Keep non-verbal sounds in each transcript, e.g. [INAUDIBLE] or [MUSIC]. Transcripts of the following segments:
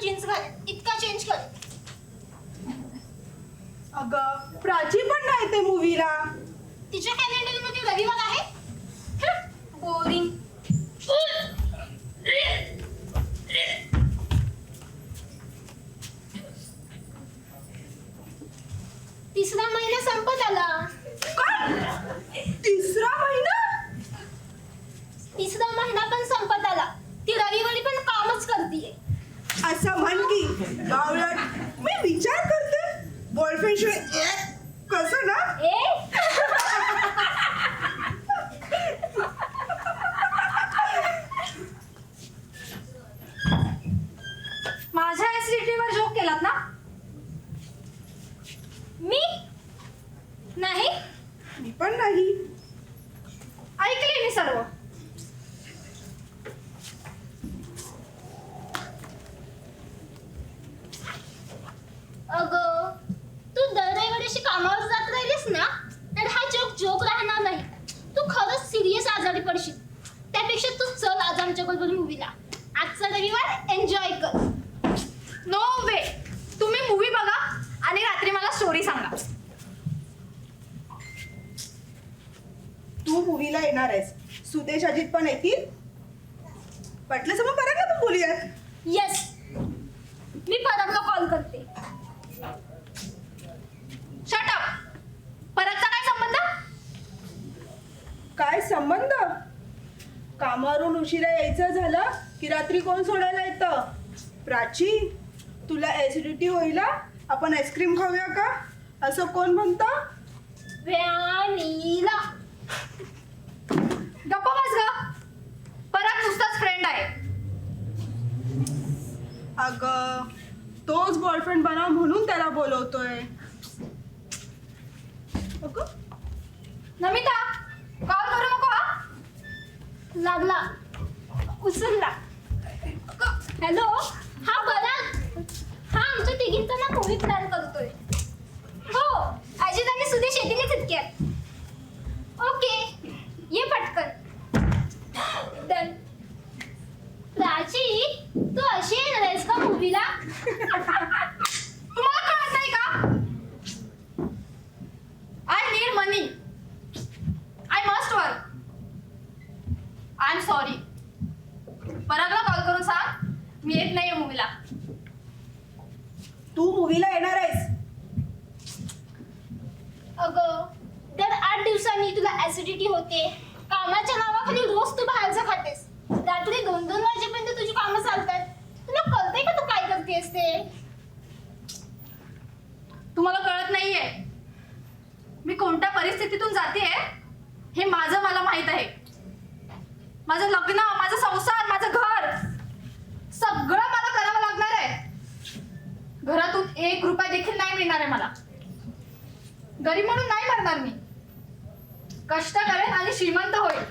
Jeans घाल. इतका change कर. अगं. प्राची पण नाही ते मूवीला तिच्या कॅलेंडरमध्ये रविवार आहे? बोरिंग तिसरा महिना संपत आला तिसरा महिना? तिसरा महिना पण संपत आला ती रविवारी पण कामच करतीये. असं म्हण की बावळट मी विचार करते. बॉयफ्रेंड शिवाय कसं ना? ए? माझ्या ऍसिडिटीवर जोक केलात ना? मी? नाही? मी पण नाही. ऐकले मी सर्व अगं तू दर रविवारी अशी कामावर जात राहिलीस ना तर हा जोक जोक राहणार नाही तू खरंच सिरियस आजारी पडशील त्यापेक्षा तू चल आज आमच्या बरोबर मूवीला आजचा रविवार एन्जॉय कर नो वे तुम्ही मूवी बघा आणि रात्री मला स्टोरी सांगा तू मूवीला येणार आहेस. सुदेश अजित पण येतील. पटलं मग परत ना तू बोलूयात येस मी परतला कॉल करते. शटअप परतचा काय संबंध? काय संबंध? कामावरून उशिरा यायचं झालं की रात्री कोण सोडायला येतं? प्राची तुला ऍसिडिटी होईल हा? आपण आईस्क्रीम खाऊया का? असं कोण म्हणतं? व्हॅनिला गप्प बस ग. परत नुसताच फ्रेंड आहे. अगं तोच बॉयफ्रेंड बनव म्हणून त्याला बोलवतोय. अगं. नमिता कॉल करू नको हा? लागला. उचलला हॅलो हा बरा Gusto tigil ka na po, wait lang. मूवीला येणार आहेस? अगं दर आठ दिवसांनी तुला ऍसिडिटी होते. कामाच्या नावाखाली रोज तू बाहेरचं खातेस. रात्री दोन दोन वाजेपर्यंत तुझी कामं चालतात. तुला कळतंय का तू काय करतेस ते? तुम्हाला कळत नाहीये. मी कोणत्या परिस्थितीतून जाते हे माझं मला माहीत आहे. माझं लग्न माझा संसार माझं घर सगळं मला करावं लागणार आहे घरातून एक रुपया देखील नाही मिळणार आहे मला. गरीब म्हणून नाही मरणार मी. कष्ट करेन आणि श्रीमंत होईल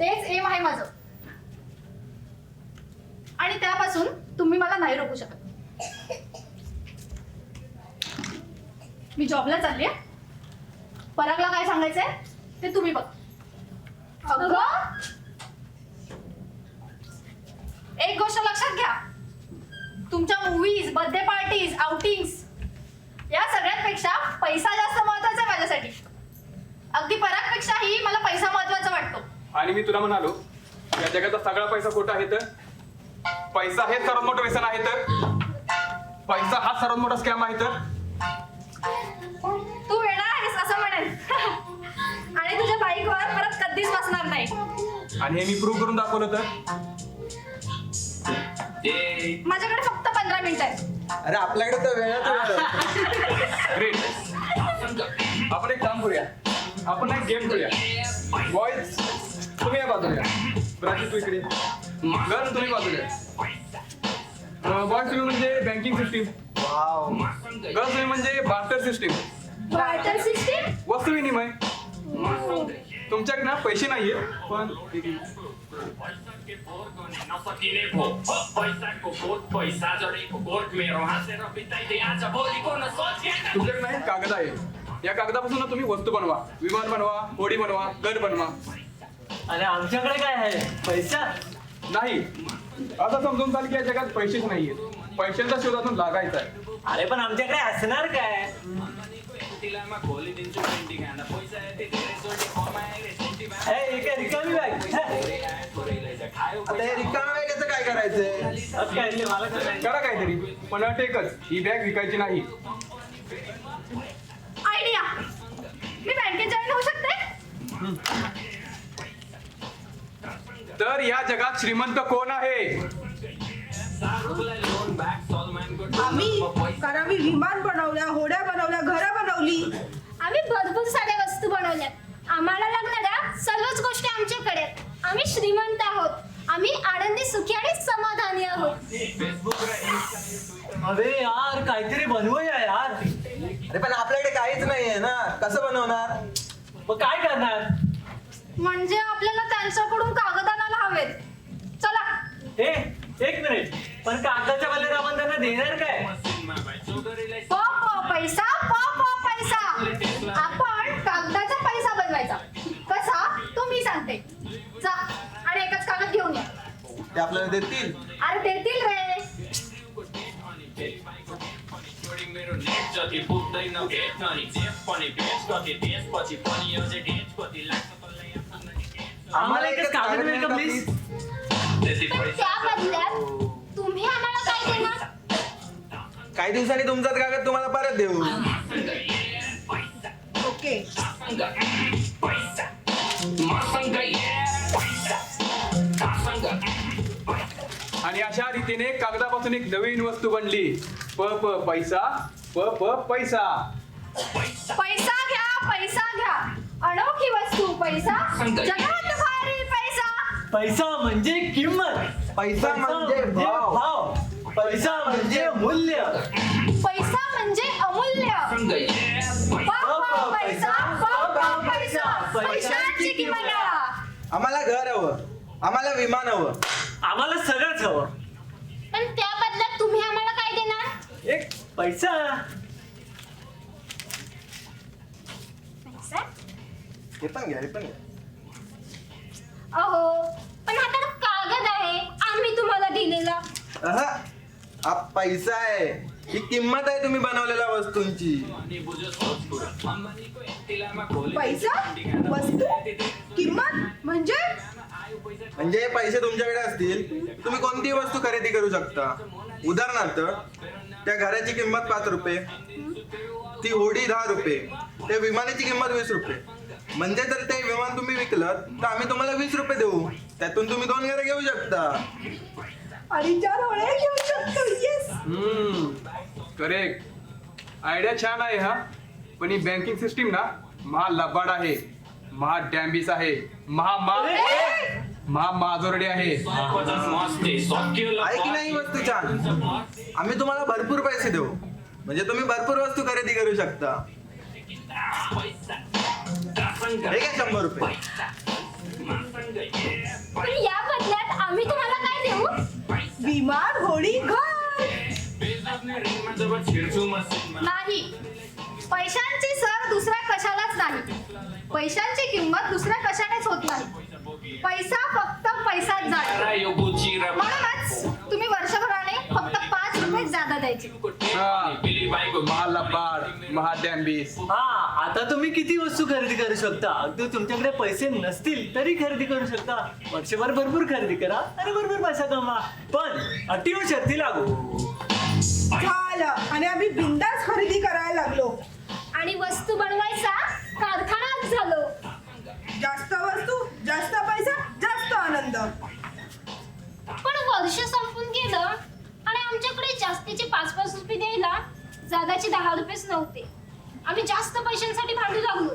तेच एम आहे माझं. आणि त्यापासून तुम्ही मला नाही रोखू शकत. मी जॉबला चालली आहे. परागला काय सांगायचंय? ते तुम्ही बघ. अगं एक गोष्ट लक्षात घ्या. तुमच्या मुव्हीज बर्थडे पार्टीज आउटिंग्स या सगळ्यांपेक्षा पैसा जास्त महत्त्वाचा आहे माझ्यासाठी. अगदी परागपेक्षाही मला पैसा महत्त्वाचा वाटतो. आणि मी तुला म्हणालो या जगाचा सगळा पैसा कुठं आहे तर? पैसा हे सर्वात मोठं व्यसन आहे तर? पैसा हा सर्वात मोठा स्कॅम आहे तर? तू येणार आहेस असं म्हणेल [LAUGHS] आणि तुझ्या बाईकवर परत कधीच बसणार नाही. आणि हे मी प्रूव्ह करून दाखवलं तर? माझ्याकडे फक्त पंधरा मिनिट आहे अरे आपल्याकडे तर वेळात वेळ ग्रेट आपण एक काम करूया. आपण एक गेम खेळूया बॉईज तुम्ही या बाजूला. प्राची तू इकडे. गर्ल तुम्ही बाजूला. बॉईज तुम्ही म्हणजे बँकिंग सिस्टीम वाव गर्ल तुम्ही म्हणजे बार्टर सिस्टीम वाटर सिस्टीम वस्तू विनिमय. तुमच्याकडे ना पैसे नाहीये पण तुमच्याकडे नाही कागद आहे. या कागदापासून ना तुम्ही वस्तू बनवा विमान बनवा होडी बनवा घर बनवा. अरे आमच्याकडे काय आहे? पैसा? नाही. असं समजून चाल की या जगात पैसेच नाहीये पैशांच्या शोधातून लागायचं आहे अरे पण आमच्याकडे असणार काय? ए, एका रिकामी बॅग आता हे रिकाम्या वेळेचं काय करायचंय? असं काय ते मला काय करा काहीतरी. पण अट एकच ही बॅग विकायची नाही. आयडिया मी बँकेत जॉईन होऊ शकते? तर या जगात श्रीमंत कोण आहे? आम्ही कारण आम्ही विमान बनवल्या होड्या बनवल्या घरं बनवली. आम्ही भरपूर साऱ्या वस्तू बनवल्यात. आम्हाला लागणाऱ्या सर्वच गोष्टी आमच्याकडे आहेत. आम्ही श्रीमंत आहोत. आम्ही आनंदी सुखी आणि समाधानी आहोत. अरे यार काहीतरी बनवूया यार. अरे पण आपल्याकडे काहीच नाहीये ना. कसं बनवणार? मग काय करणार? म्हणजे आपल्याला त्यांच्याकडून कागद आणायला हवेत. चला. हे एक मिनिट. पण कागदाच्या बदल्यात आपण त्यांना देणार काय? ते आपल्याला देतील. अरे देतील रे. आम्हाला एकच कागद मिळेल का प्लीज पण त्या बदल्यात तुम्ही आम्हाला काय देणार? काही दिवसांनी तुमचाच कागद तुम्हाला परत देऊ. ओके. आणि अशा रीतीने कागदापासून एक नवीन वस्तू बनली. प प पैसा प प पैसा. पैसा घ्या पैसा घ्या. अनोखी वस्तू पैसा. जगात भारी पैसा. पैसा म्हणजे किंमत. पैसा म्हणजे भाव. पैसा म्हणजे मूल्य. पैसा म्हणजे अमूल्य. प प पैसा प प पैसा. पैशांची किंमत. आम्हाला घर हवं. आम्हाला विमान हवं. आम्हाला सगळंच हवं. पण त्या बदल्यात तुम्ही आम्हाला काय देणार? एक पैसा. पैसा? हे पण घ्या हे पण घ्या. अहो पण हा तर कागद आहे. आम्ही तुम्हाला दिलेला. अहा, हा पैसा आहे. ही किंमत आहे तुम्ही बनवलेल्या वस्तूंची. पैसा? वस्तू? किंमत? म्हणजे? म्हणजे पैसे तुमच्याकडे असतील तुम्ही कोणतीही वस्तू खरेदी करू शकता. उदाहरणार्थ त्या घराची किंमत पाच रुपये ती होडी दहा रुपये त्या विमानाची किंमत वीस रुपये. म्हणजे जर ते विमान तुम्ही विकलं तर आम्ही तुम्हाला वीस रुपये देऊ. त्यातून तुम्ही दोन घरं घेऊ शकता. आणि चार घेऊ शकतो. Yes correct. आयडिया छान आहे हा. पण ही बँकिंग सिस्टीम ना महा लबाड आहे. महा डॅम्बिस आहे. महा मा महा माजोरडी आहे. आहे की नाही वस्तू छान. आम्ही तुम्हाला भरपूर पैसे देऊ. म्हणजे तुम्ही भरपूर वस्तू खरेदी करू शकता. हे घ्या शंभर रुपये. पण या बदल्यात आम्ही तुम्हाला काय देऊ? विमान होडी घर. नाही. पैशांची सर दुसऱ्या कशालाच नाही. पैशांची किंमत दुसऱ्या कशानेच होत नाही. पैसा फक्त पैसाच जातो. म्हणूनच तुम्ही वर्षभराने फक्त पाच रुपये जादा द्यायचे. हा. आता तुम्ही किती वस्तू खरेदी करू शकता? अगदी तुमच्याकडे पैसे नसतील तरी खरेदी करू शकता. वर्षभर भरपूर खरेदी करा आणि भरपूर पैसा कमा. पण अटी व शर्ती लागू. झालं. आणि आम्ही बिंदास खरेदी करायला लागलो. आणि वस्तू बनवायचा कारखानाच झालो. जास्त वस्तू जास्त पैसा जास्त आनंद. पण वर्ष संपून गेलं आणि आमच्याकडे जास्तीचे पाच पाच रुपये द्यायला जागाचे दहा रुपयेच नव्हते. आम्ही जास्त पैशांसाठी भांडू लागलो.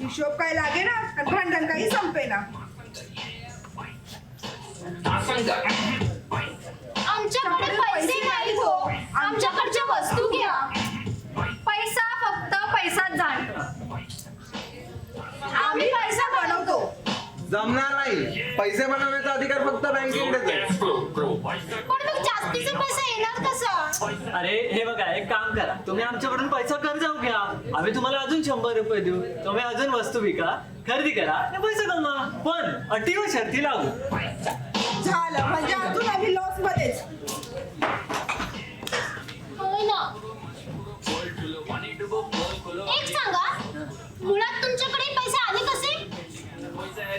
हिशोब काय लागे ना आणि भांडण काही संपेना. आपण जमणार नाही. पैसे बनवण्याचा अधिकार फक्त बँकेकडेच आहे. पण मग जास्तीचा पैसा येणार कसा? अरे हे बघा एक काम करा. तुम्ही आमच्याकडून पैसा कर्जाऊ घ्या. आम्ही तुम्हाला अजून शंभर रुपये देऊ. तुम्ही अजून वस्तू विका खरेदी करा आणि पैसे कमवा. पण अटी व शर्ती लागू. झालं. म्हणजे अजून आम्ही लॉस मध्येच. होय ना. एक सांगा मुळात तुमच्याकडे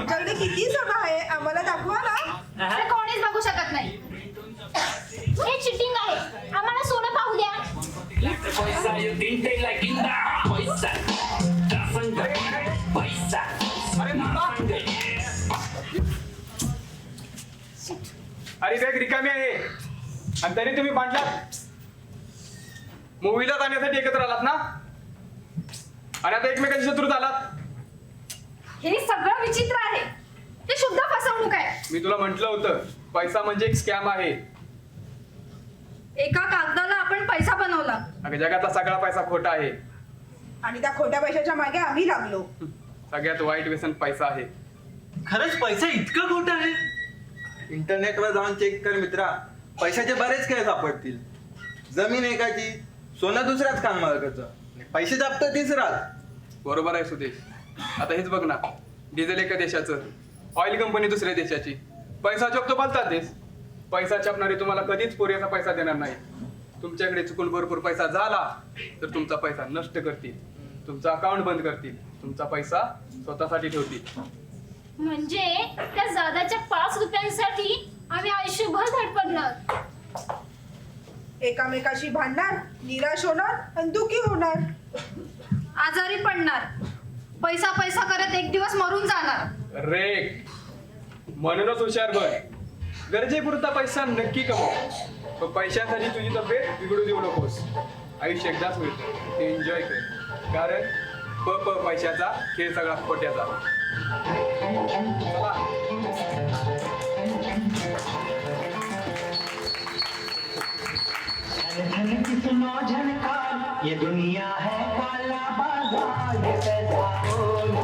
तुमच्याकडे किती सोनं आहे? आम्हाला दाखवा ना. हे कोणीच बघू शकत नाही. हे चिटिंग आहे. आम्हाला सोनं पाहू द्या. अरे बॅग रिकामी आहे. आणि तरी तुम्ही भांडलात मूवीला जाण्यासाठी एकत्र आलात ना? आणि आता एकमेकांची शत्रू झालात. हे सगळं विचित्र आहे. ते शुद्ध फसवणूक आहे. मी तुला म्हंटल होतं पैसा म्हणजे एक स्कॅम आहे. एका कागदाला आपण पैसा बनवला. अगं जगातला सगळा पैसा खोटा आहे. आणि त्या खोट्या पैशाच्या मागे आम्ही लागलो. सगळ्यात वाईट व्यसन पैसा आहे. खरंच पैसा इतका खोटा आहे? इंटरनेटवर जाऊन चेक कर मित्रा. पैशाचे बरेच खेळ सापडतील. जमीन एकाची सोनं दुसऱ्याच कानमालकाचं आणि पैसे जापत तिसराच बरोबर आहे सुदेश. आता हेच बघ ना डिझेल एका देशाचं ऑइल कंपनी दुसऱ्या देशाची. पैसा छापतो बोलतात देश. पैसा छापणारे तुम्हाला कधीच पुरेसा पैसा देणार नाही. तुमच्याकडे चुकून भरपूर पैसा झाला तर तुमचा पैसा नष्ट करतील. तुमचा अकाउंट बंद करतील. तुमचा पैसा स्वतःसाठी ठेवतील. म्हणजे त्या जादाच्या पाच रुपयांसाठी आम्ही आयुष्यभर धडपडणार. एकामेकाशी भांडणार निराश होणार आणि दुखी होणार. आजारी पडणार. पैसा पैसा करत एक दिवस मरून जाणार. रेक म्हणूनच हुशार बन. गरजेपुरता पैसा नक्की कमव. पण पैशासाठी तुझी तब्येत बिघडू देऊ नकोस. आयुष्य एकदाच मिळतं. ते एन्जॉय कर. कारण प प पैशाचा खेळ सगळा खोट्याचा. चला. धन की सुनो झनकार ये दुनिया है काला बाजार ये पैसा बोलता है